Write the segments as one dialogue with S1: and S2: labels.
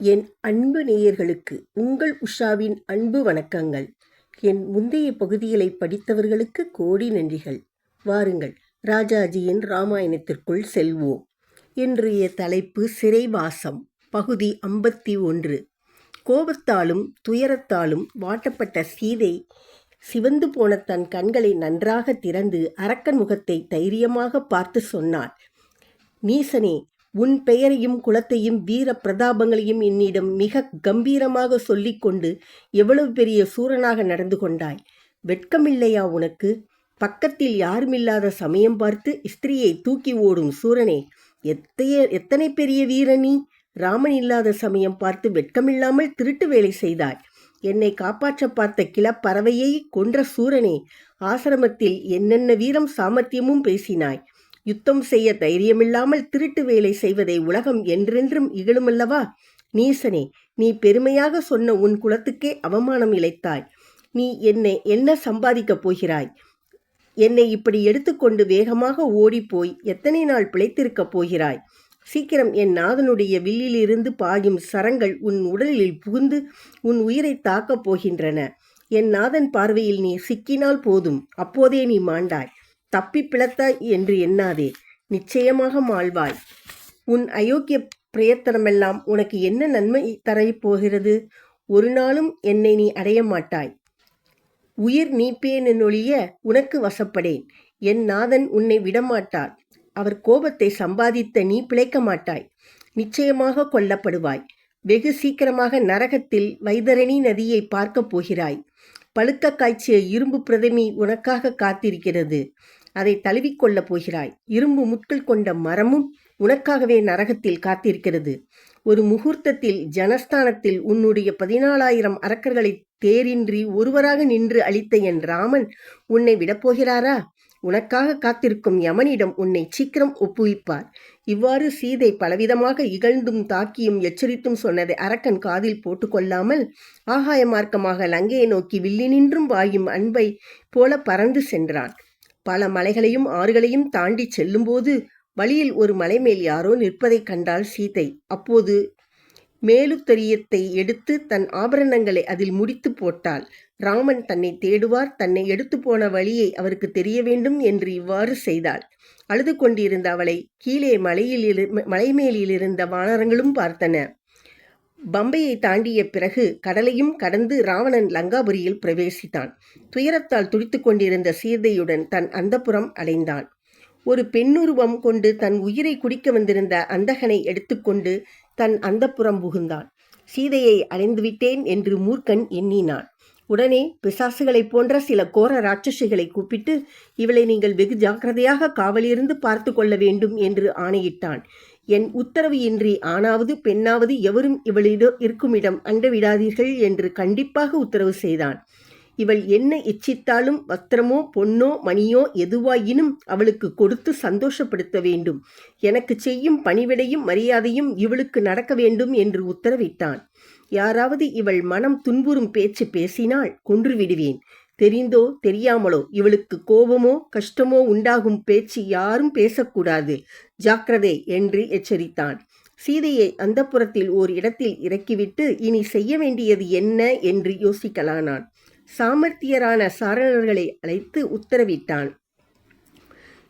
S1: என் அன்பு நேயர்களுக்கு உங்கள் உஷாவின் அன்பு வணக்கங்கள். என் முந்தைய பகுதிகளை படித்தவர்களுக்கு கோடி நன்றிகள். வாருங்கள் ராஜாஜியின் ராமாயணத்திற்குள் செல்வோம். இன்றைய தலைப்பு சிறைவாசம் பகுதி ஐம்பத்தி ஒன்று. கோபத்தாலும் துயரத்தாலும் வாட்டப்பட்ட சீதை சிவந்து போன தன் கண்களை நன்றாக திறந்து அரக்கன் முகத்தை தைரியமாக பார்த்து சொன்னாள். நீசனே உன் பெயரையும் குலத்தையும் வீர பிரதாபங்களையும் என்னிடம் மிக கம்பீரமாக சொல்லிக்கொண்டு எவ்வளவு பெரிய சூரனாக நடந்து கொண்டாய்? வெட்கமில்லையா உனக்கு? பக்கத்தில் யாருமில்லாத சமயம் பார்த்து ஸ்திரியை தூக்கி ஓடும் சூரனே எத்தைய எத்தனை பெரிய வீரனி ராமன் இல்லாத சமயம் பார்த்து வெட்கமில்லாமல் திருட்டு வேலை செய்தாய். என்னை காப்பாற்ற பார்த்த கிளப்பறவையை கொன்ற சூரனே ஆசிரமத்தில் என்னென்ன வீரம் சாமர்த்தியமும் பேசினாய். யுத்தம் செய்ய தைரியமில்லாமல் திருட்டு வேலை செய்வதை உலகம் என்றென்றும் இகழுமல்லவா? நீசனே நீ பெருமையாக சொன்ன உன் குலத்துக்கே அவமானம் இழைத்தாய். நீ என்னை என்ன சம்பாதிக்கப் போகிறாய்? என்னை இப்படி எடுத்துக்கொண்டு வேகமாக ஓடிப்போய் எத்தனை நாள் பிழைத்திருக்கப் போகிறாய்? சீக்கிரம் என் நாதனுடைய வில்லிலிருந்து பாயும் சரங்கள் உன் உடலில் புகுந்து உன் உயிரை தாக்கப் போகின்றன. என் நாதன் பார்வையில் நீ சிக்கினால் போதும். அப்போதே நீ மாண்டாய். தப்பி பிழைத்தாய் என்று எண்ணாதே. நிச்சயமாக மாழ்வாய். உன் அயோக்கிய பிரயத்தனமெல்லாம் உனக்கு என்ன நன்மை தரப்போகிறது ஒரு நாளும் என்னை நீ அடைய மாட்டாய். உயிர் நீப்பேனொழிய உனக்கு வசப்படேன். என் நாதன் உன்னை விடமாட்டார். அவர் கோபத்தை சம்பாதித்த நீ பிழைக்க மாட்டாய். நிச்சயமாக கொல்லப்படுவாய். வெகு சீக்கிரமாக நரகத்தில் வைதரணி நதியை பார்க்கப் போகிறாய். பழுக்க காய்ச்சிய இரும்பு பிரதமி உனக்காக காத்திருக்கிறது. அதை தழுவிக்கொள்ளப் போகிறாய். இரும்பு முட்கள் கொண்ட மரமும் உனக்காகவே நரகத்தில் காத்திருக்கிறது. ஒரு முகூர்த்தத்தில் ஜனஸ்தானத்தில் உன்னுடைய பதினாலாயிரம் அரக்கர்களை தேரின்றி ஒருவராக நின்று அளித்த என் ராமன் உன்னை விடப்போகிறாரா உனக்காக காத்திருக்கும் யமனிடம் உன்னை சீக்கிரம் ஒப்புவிப்பார். இவ்வாறு சீதை பலவிதமாக இகழ்ந்தும் தாக்கியும் எச்சரித்தும் சொன்னதை அரக்கன் காதில் போட்டுக்கொள்ளாமல் ஆகாய மார்க்கமாக லங்கையை நோக்கி வில்லினின்றும் வாயும் அன்பை போல பறந்து சென்றான். பல மலைகளையும் ஆறுகளையும் தாண்டி செல்லும்போது வழியில் ஒரு மலை மேல் யாரோ நிற்பதைக் கண்டாள் சீதை. அப்போது மேலுத்தரியத்தை எடுத்து தன் ஆபரணங்களை அதில் முடித்து போட்டாள். ராமன் தன்னை தேடுவார் தன்னை எடுத்து போன வழியை அவருக்கு தெரிய வேண்டும் என்று இவ்வாறு செய்தாள். அழுது கொண்டிருந்த அவளை கீழே மலையில் மலை இருந்த வானரங்களும் பார்த்தன. பம்பையை தாண்டிய பிறகு கடலையும் கடந்து ராவணன் லங்காபுரியில் பிரவேசித்தான். துயரத்தால் துடித்து கொண்டிருந்த சீதையுடன் தன் அந்தப்புறம் அடைந்தான் ஒரு பெண்ணுருவம் கொண்டு தன் உயிரை குடிக்க வந்திருந்த அந்தகனை எடுத்துக்கொண்டு தன் அந்தப்புறம் புகுந்தான். சீதையை அடைந்துவிட்டேன் என்று மூர்க்கன் எண்ணினான். உடனே பிசாசுகளைப் போன்ற சில கோர ராட்சசிகளை கூப்பிட்டு இவளை நீங்கள் வெகு ஜாக்கிரதையாக காவலிருந்து பார்த்து கொள்ள வேண்டும் என்று ஆணையிட்டான். என் உத்தரவு இன்றி ஆணாவது பெண்ணாவது எவரும் இவளிடோ இருக்குமிடம் அண்டவிடாதீர்கள் என்று கண்டிப்பாக உத்தரவு செய்தான். இவள் என்ன இச்சித்தாலும் வஸ்திரமோ பொன்னோ மணியோ எதுவாயினும் அவளுக்கு கொடுத்து சந்தோஷப்படுத்த வேண்டும். எனக்கு செய்யும் பணிவிடையும் மரியாதையும் இவளுக்கு நடக்க வேண்டும் என்று உத்தரவிட்டான். யாராவது இவள் மனம் துன்புறும் பேச்சு பேசினால் கொன்று விடுவேன். தெரிந்தோ தெரியாமலோ இவளுக்கு கோபமோ கஷ்டமோ உண்டாகும் பேச்சு யாரும் பேசக்கூடாது. ஜாக்கிரதை என்று எச்சரித்தான். சீதையை அந்த புறத்தில் ஓர் இடத்தில் இறக்கிவிட்டு இனி செய்ய வேண்டியது என்ன என்று யோசிக்கலானான். சாமர்த்தியரான சாரணர்களை அழைத்து உத்தரவிட்டான்.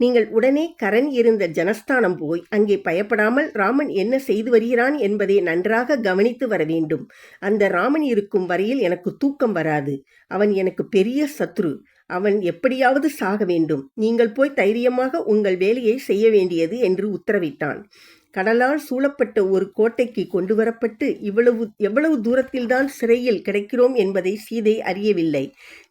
S1: நீங்கள் உடனே கரண் இருந்த ஜனஸ்தானம் போய் அங்கே பயப்படாமல் ராமன் என்ன செய்து வருகிறான் என்பதை நன்றாக கவனித்து வர வேண்டும். அந்த ராமன் இருக்கும் வரையில் எனக்கு தூக்கம் வராது. அவன் எனக்கு பெரிய சத்ரு. அவன் எப்படியாவது சாக வேண்டும். நீங்கள் போய் தைரியமாக உங்கள் வேலையை செய்ய வேண்டியது என்று உத்தரவிட்டான். கடலால் சூழப்பட்ட ஒரு கோட்டைக்கு கொண்டு வரப்பட்டு இவ்வளவு எவ்வளவு தூரத்தில்தான் சிறையில் கிடைக்கிறோம் என்பதை சீதை அறியவில்லை.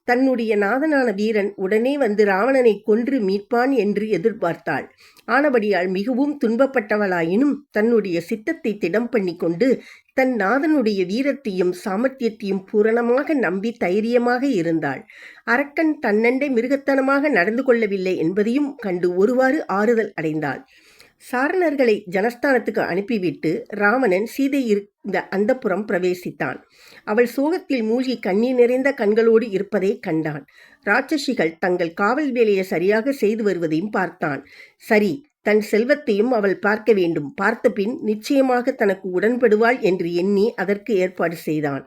S1: தன்னுடைய நாதனான வீரன் உடனே வந்து ராவணனை கொன்று மீட்பான் என்று எதிர்பார்த்தாள். ஆனபடியால் மிகவும் துன்பப்பட்டவளாயினும் தன்னுடைய சித்தத்தை திடம் பண்ணி கொண்டு தன் நாதனுடைய வீரத்தையும் சாமர்த்தியத்தையும் பூரணமாக நம்பி தைரியமாக இருந்தாள். அரக்கன் தன்னண்டை மிருகத்தனமாக நடந்து கொள்ளவில்லை என்பதையும் கண்டு ஒருவாறு ஆறுதல் அடைந்தாள். சாரணர்களை ஜனஸ்தானத்துக்கு அனுப்பிவிட்டு ராவணன் சீதை இருந்த அந்தப்புறம் பிரவேசித்தான். அவள் சோகத்தில் மூழ்கி கண்ணீர் நிறைந்த கண்களோடு இருப்பதை கண்டான். ராட்சசிகள் தங்கள் காவல் வேலையை சரியாக செய்து வருவதையும் பார்த்தான். சரி தன் செல்வத்தையும் அவள் பார்க்க வேண்டும். பார்த்தபின் நிச்சயமாக தனக்கு உடன்படுவாள் என்று எண்ணி அதற்கு ஏற்பாடு செய்தான்.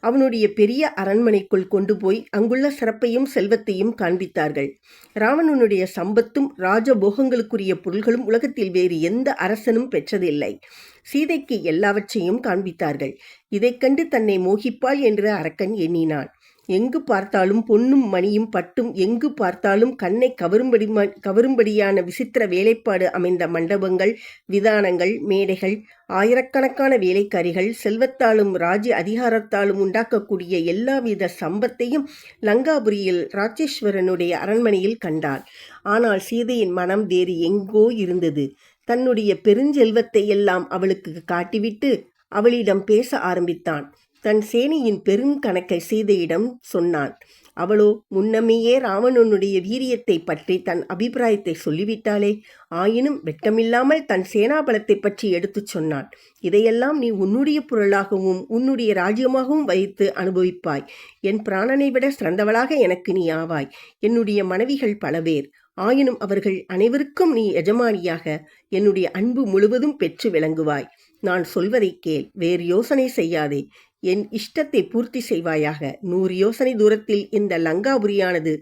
S1: அவனுடைய பெரிய அரண்மனைக்குள் கொண்டு போய் அங்குள்ள சிறப்பையும் செல்வத்தையும் காண்பித்தார்கள். ராவணனுடைய சம்பத்தும் ராஜபோகங்களுக்குரிய பொருள்களும் உலகத்தில் வேறு எந்த அரசனும் பெற்றதில்லை. சீதைக்கு எல்லாவற்றையும் காண்பித்தார்கள். இதைக் கண்டு தன்னை மோகிப்பாள் என்று அரக்கன் எண்ணினான். எங்கு பார்த்தாலும் பொன்னும் மணியும் பட்டும் எங்கு பார்த்தாலும் கண்ணை கவரும்படி கவரும்படியான விசித்திர வேலைப்பாடு அமைந்த மண்டபங்கள் விதானங்கள் மேடைகள் ஆயிரக்கணக்கான வேலைக்காரிகள் செல்வத்தாலும் ராஜ்ய அதிகாரத்தாலும் உண்டாக்கக்கூடிய எல்லாவித சம்பத்தையும் லங்காபுரியில் ராஜேஸ்வரனுடைய அரண்மனையில் கண்டார். ஆனால் சீதையின் மனம் வேறு எங்கோ இருந்தது. தன்னுடைய பெருஞ்செல்வத்தை எல்லாம் அவளுக்கு காட்டிவிட்டு அவளிடம் பேச ஆரம்பித்தான். தன் சேனையின் பெருங்கணக்கை சீதையிடம் சொன்னான். அவளோ முன்னமேயே ராவணனுடைய வீரியத்தை பற்றி தன் அபிப்பிராயத்தை சொல்லிவிட்டாளே. ஆயினும் வெட்டமில்லாமல் தன் சேனாபலத்தை பற்றி எடுத்துச் சொன்னான் இதையெல்லாம் நீ உன்னுடைய பொருளாகவும் உன்னுடைய ராஜ்யமாகவும் வைத்து அனுபவிப்பாய். என் பிராணனை விட சிறந்தவளாக எனக்கு நீ ஆவாய். என்னுடைய மனைவிகள் பல பேர். ஆயினும் அவர்கள் அனைவருக்கும் நீ எஜமானியாக என்னுடைய அன்பு முழுவதும் பெற்று விளங்குவாய். நான் சொல்வதை கேள் வேறு யோசனை செய்யாதே. என் இஷ்டத்தை பூர்த்தி செய்வாயாக. நூறு யோசனை தூரத்தில் இந்த லங்காபுரியானது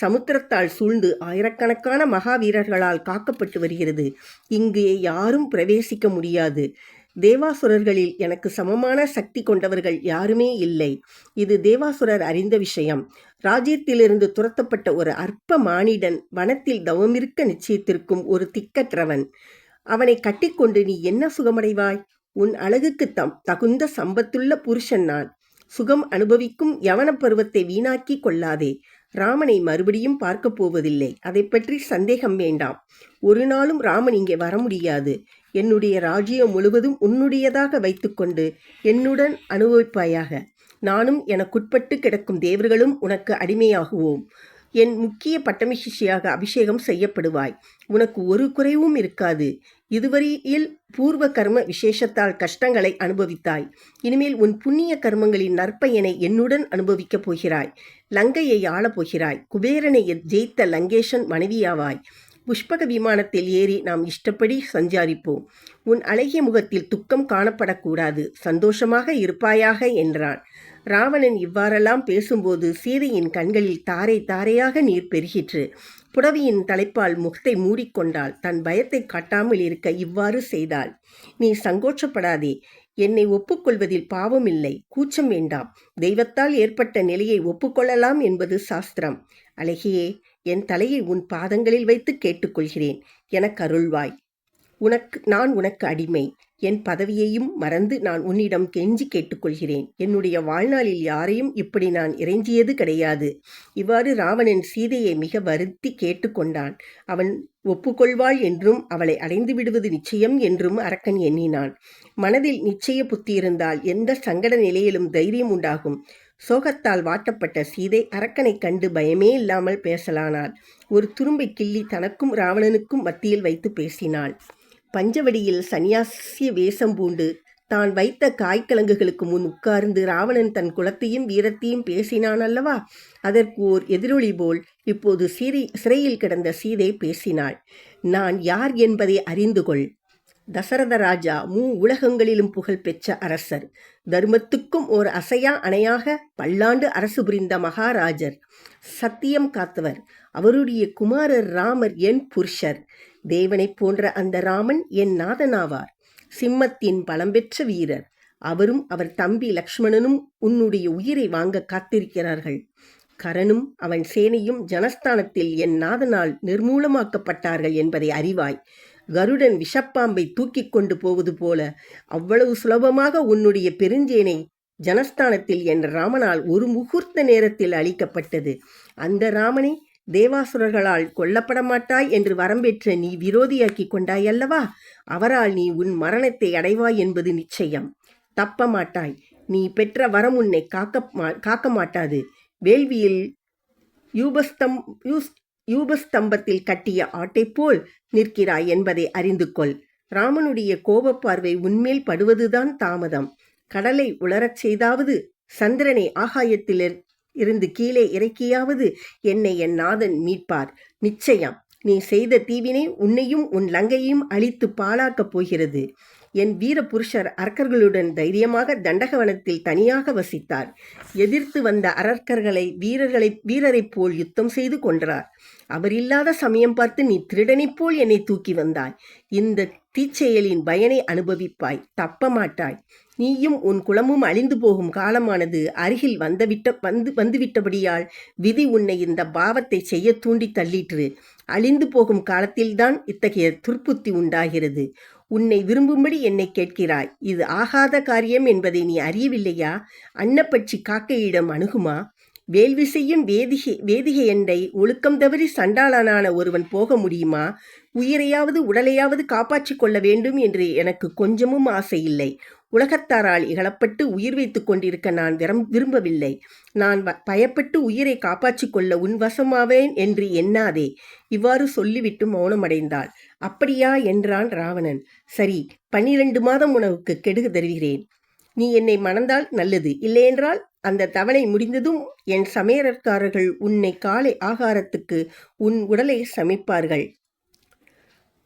S1: சமுத்திரத்தால் சூழ்ந்து ஆயிரக்கணக்கான மகாவீரர்களால் காக்கப்பட்டு வருகிறது. இங்கு யாரும் பிரவேசிக்க முடியாது. தேவாசுரர்களில் எனக்கு சமமான சக்தி கொண்டவர்கள் யாருமே இல்லை. இது தேவாசுரர் அறிந்த விஷயம். ராஜ்யத்திலிருந்து துரத்தப்பட்ட ஒரு அற்ப மானிடன் வனத்தில் தவமிருக்க நிச்சயத்திற்கும் ஒரு திக்கற்றவன். அவனை கட்டிக்கொண்டு நீ என்ன சுகமடைவாய்? உன் அழகுக்கு தம் தகுந்த சம்பத்துள்ள புருஷன் நான். சுகம் அனுபவிக்கும் யவன பருவத்தை வீணாக்கி கொள்ளாதே. ராமனை மறுபடியும் பார்க்கப் போவதில்லை. அதை பற்றி சந்தேகம் வேண்டாம். ஒரு நாளும் ராமன் இங்கே வர முடியாது. என்னுடைய ராஜ்யம் முழுவதும் உன்னுடையதாக வைத்துக்கொண்டு என்னுடன் அனுபவிப்பாயாக. நானும் எனக்குட்பட்டு கிடக்கும் தேவர்களும் உனக்கு அடிமையாகுவோம். என் முக்கிய பட்டமிஷிஷியாக அபிஷேகம் செய்யப்படுவாய். உனக்கு ஒரு குறைவும் இருக்காது. இதுவரையில் பூர்வ கர்ம விசேஷத்தால் கஷ்டங்களை அனுபவித்தாய். இனிமேல் உன் புண்ணிய கர்மங்களின் நற்பயனை என்னுடன் அனுபவிக்கப் போகிறாய். லங்கையை ஆளப் போகிறாய் குபேரனை ஜெயித்த லங்கேஷன் மனைவியாவாய். புஷ்பக விமானத்தில் ஏறி நாம் இஷ்டப்படி சஞ்சாரிப்போம். உன் அழகிய முகத்தில் துக்கம் காணப்படக்கூடாது. சந்தோஷமாக இருப்பாயாக என்றான் ராவணன் இவ்வாறெல்லாம் பேசும்போது சீதையின் கண்களில் தாரை தாரையாக நீர் பெருகிற்று. புடவையின் தலைப்பால் முகத்தை மூடிக்கொண்டாள். தன் பயத்தை காட்டாமல் இருக்க இவ்வாறு செய்தாள். நீ சங்கோச்சப்படாதே என்னை ஒப்புக்கொள்வதில் பாவமில்லை. கூச்சம் வேண்டாம். தெய்வத்தால் ஏற்பட்ட நிலையை ஒப்புக்கொள்ளலாம் என்பது சாஸ்திரம். அழகியே என் தலையை உன் பாதங்களில் வைத்து கேட்டுக்கொள்கிறேன். எனக்கு அருள்வாய். உனக்கு நான் உனக்கு அடிமை. என் பதவியையும் மறந்து நான் உன்னிடம் கெஞ்சி கேட்டுக்கொள்கிறேன். என்னுடைய வாழ்நாளில் யாரையும் இப்படி நான் இறைஞ்சியது கிடையாது. இவ்வாறு ராவணன் சீதையை மிக வருத்தி கேட்டுக்கொண்டான். அவன் ஒப்புக்கொள்வாள் என்றும் அவளை அடைந்து விடுவது நிச்சயம் என்றும் அரக்கன் எண்ணினான். மனதில் நிச்சய புத்தி இருந்தால் எந்த சங்கட நிலையிலும் தைரியம் உண்டாகும். சோகத்தால் வாட்டப்பட்ட சீதை அரக்கனை கண்டு பயமே இல்லாமல் பேசலானாள். ஒரு துரும்பை கிள்ளி தனக்கும் ராவணனுக்கும் மத்தியில் வைத்து பேசினாள். பஞ்சவடியில் சந்நியாசிய வேஷம் பூண்டு தான் வைத்த காய்க்கிழங்குகளுக்கு முன் உட்கார்ந்து ராவணன் தன் குலத்தையும் வீரத்தையும் பேசினான் அல்லவா? அதற்கு ஓர் எதிரொலி போல் இப்போது சீரை சிறையில் கிடந்த சீதை பேசினாள். நான் யார் என்பதை அறிந்து கொள். தசரத ராஜா மூ உலகங்களிலும் புகழ் பெற்ற அரசர். தர்மத்துக்கும் ஓர் அசையா அணையாக பல்லாண்டு அரசு புரிந்த மகாராஜர். சத்தியம் காத்தவர். அவருடைய குமாரர் ராமர் என் புருஷர். தேவனைப் போன்ற அந்த ராமன் என் நாதனாவார். சிம்மத்தின் பலம்பெற்ற வீரர். அவரும் அவர் தம்பி லக்ஷ்மணனும் உன்னுடைய உயிரை வாங்க காத்திருக்கிறார்கள். கரனும் அவன் சேனையும் ஜனஸ்தானத்தில் என் நாதனால் நிர்மூலமாக்கப்பட்டார்கள் என்பதை அறிவாய். கருடன் விஷப்பாம்பை தூக்கிக் கொண்டு போவது போல அவ்வளவு சுலபமாக உன்னுடைய பெருஞ்சேனை ஜனஸ்தானத்தில் என் ராமனால் ஒரு முகூர்த்த நேரத்தில் அளிக்கப்பட்டது அந்த ராமனை தேவாசுரர்களால் கொல்லப்பட மாட்டாய் என்று வரம்பெற்ற நீ விரோதியாக்கி கொண்டாய் அல்லவா அவரால் நீ உன் மரணத்தை அடைவாய் என்பது நிச்சயம். தப்ப மாட்டாய் நீ பெற்ற வரம் உன்னை காக்க காக்க மாட்டாது. வேள்வியில் யூபஸ்தம் யூஸ் யூபஸ்தம்பத்தில் கட்டிய ஆட்டை போல் நிற்கிறாய் என்பதை அறிந்து கொள். ராமனுடைய கோபப்பார்வை உன்மேல் படுவதுதான் தாமதம். கடலை உளரச் செய்தாவது சந்திரனை ஆகாயத்தில் இருந்து கீழே இறக்கியாவது என்னை என் நாதன் மீட்பார். நிச்சயம் நீ செய்த தீவினை உன்னையும் உன் லங்கையும் அழித்து பாழாக்கப் போகிறது. என் வீர புருஷர் அரக்கர்களுடன் தைரியமாக தண்டகவனத்தில் தனியாக வசித்தார். எதிர்த்து வந்த அரக்கர்களை வீரர்களை வீரரைப் போல் யுத்தம் செய்து கொன்றார். அவர் இல்லாத சமயம் பார்த்து நீ திருடனைப் போல் என்னை தூக்கி வந்தாய். இந்த தீச்செயலின் பயனை அனுபவிப்பாய் தப்ப மாட்டாய் நீயும் உன் குலமும் அழிந்து போகும் காலமானது அருகில் வந்துவிட்ட வந்து வந்துவிட்டபடியால் விதி உன்னை இந்த பாவத்தை செய்ய தூண்டி தள்ளிற்று. அழிந்து போகும் காலத்தில்தான் இத்தகைய துர்ப்புத்தி உண்டாகிறது. உன்னை விரும்பும்படி என்னை கேட்கிறாய். இது ஆகாத காரியம் என்பதை நீ அறியவில்லையா? அன்னப்பட்சி காக்கையிடம் அணுகுமா? வேள்வி செய்யும் வேதிகை வேதிகை எண்டை ஒழுக்கம் தவறி சண்டாளனான ஒருவன் போக முடியுமா? உயிரையாவது உடலையாவது காப்பாற்றிக் கொள்ள வேண்டும் என்று எனக்கு கொஞ்சமும் ஆசை இல்லை உலகத்தாரால் இகழப்பட்டு உயிர் வைத்துக் கொண்டிருக்க நான் விரம் விரும்பவில்லை. நான் வ- பயப்பட்டு உயிரை காப்பாற்றிக் கொள்ள உன் வசமாவேன் என்று எண்ணாதே. இவ்வாறு சொல்லிவிட்டு மௌனமடைந்தாள். அப்படியா? என்றான் ராவணன். சரி பன்னிரண்டு மாதம் உனக்கு கெடுகு தருகிறேன். நீ என்னை மணந்தால் நல்லது. இல்லையென்றால் அந்த தவணை முடிந்ததும் என் சமையற்காரர்கள் உன்னை காலை ஆகாரத்துக்கு உன் உடலை சமைப்பார்கள்.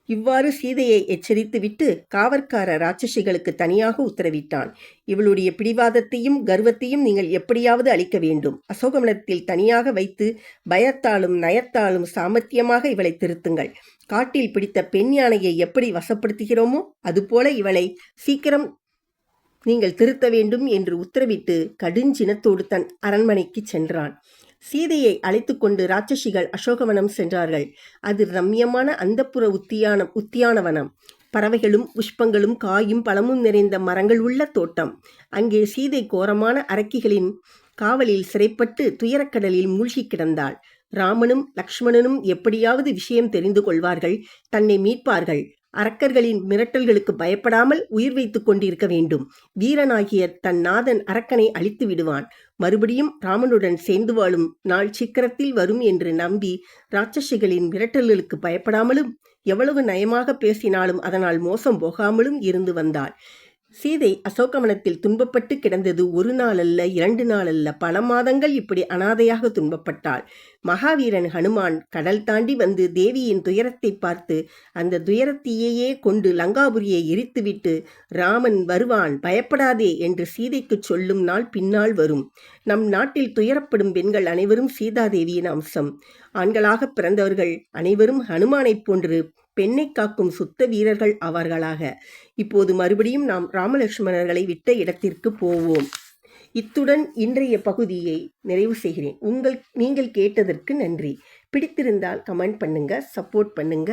S1: இவ்வாறு சீதையை எச்சரித்துவிட்டு காவற்கார ராட்சசிகளுக்கு தனியாக உத்தரவிட்டான். இவளுடைய பிடிவாதத்தையும் கர்வத்தையும் நீங்கள் எப்படியாவது அளிக்க வேண்டும். அசோகவனத்தில் தனியாக வைத்து பயத்தாலும் நயத்தாலும் சாமர்த்தியமாக இவளை திருத்துங்கள். காட்டில் பிடித்த பெண் யானையை எப்படி வசப்படுத்துகிறோமோ அதுபோல இவளை சீக்கிரம் நீங்கள் திருத்த வேண்டும் என்று உத்தரவிட்டு கடுஞ்சினத்தோடு தன் அரண்மனைக்கு சென்றான். சீதையை அழைத்து கொண்டு ராட்சசிகள் அசோகவனம் சென்றார்கள். அது ரம்யமான அந்தப்புற உத்தியானம் உத்தியானவனம். பறவைகளும் புஷ்பங்களும் காயும் பழமும் நிறைந்த மரங்கள் உள்ள தோட்டம். அங்கே சீதை கோரமான அரக்கிகளின் காவலில் சிறைப்பட்டு துயரக்கடலில் மூழ்கி கிடந்தாள். ராமனும் லக்ஷ்மணனும் எப்படியாவது விஷயம் தெரிந்து கொள்வார்கள் தன்னை மீட்பார்கள். அரக்கர்களின் மிரட்டல்களுக்கு பயப்படாமல் உயிர் வைத்துக் கொண்டிருக்க வேண்டும். வீரனாகிய தன் நாதன் அரக்கனை அழித்து விடுவான். மறுபடியும் ராமனுடன் சேர்ந்து வாழும் நாள் சீக்கிரத்தில் வரும் என்று நம்பி ராட்சசிகளின் மிரட்டல்களுக்கு பயப்படாமலும் எவ்வளவு நயமாக பேசினாலும் அதனால் மோசம் போகாமலும் இருந்து வந்தாள். சீதை அசோகவனத்தில் துன்பப்பட்டு கிடந்தது ஒரு நாள் அல்ல இரண்டு நாள் அல்ல பல மாதங்கள் இப்படி அனாதையாக துன்பப்பட்டாள். மகாவீரன் ஹனுமான் கடல் தாண்டி வந்து தேவியின் துயரத்தை பார்த்து அந்த துயரத்தையே கொண்டு லங்காபுரியை எரித்துவிட்டு ராமன் வருவான் பயப்படாதே என்று சீதைக்குச் சொல்லும் நாள் பின்னால் வரும். நம் நாட்டில் துயரப்படும் பெண்கள் அனைவரும் சீதாதேவியின் அம்சம். ஆண்களாக பிறந்தவர்கள் அனைவரும் ஹனுமானைப் போன்று பெண்ணை காக்கும் சுத்த வீரர்கள் அவர்களாக. இப்போது மறுபடியும் நாம் ராமலட்சுமணர்களை விட்ட இடத்திற்கு போவோம். இத்துடன் இன்றைய பகுதியை நிறைவு செய்கிறேன். உங்கள் நீங்கள் கேட்டதற்கு நன்றி. பிடித்திருந்தால் கமெண்ட் பண்ணுங்க சப்போர்ட் பண்ணுங்க.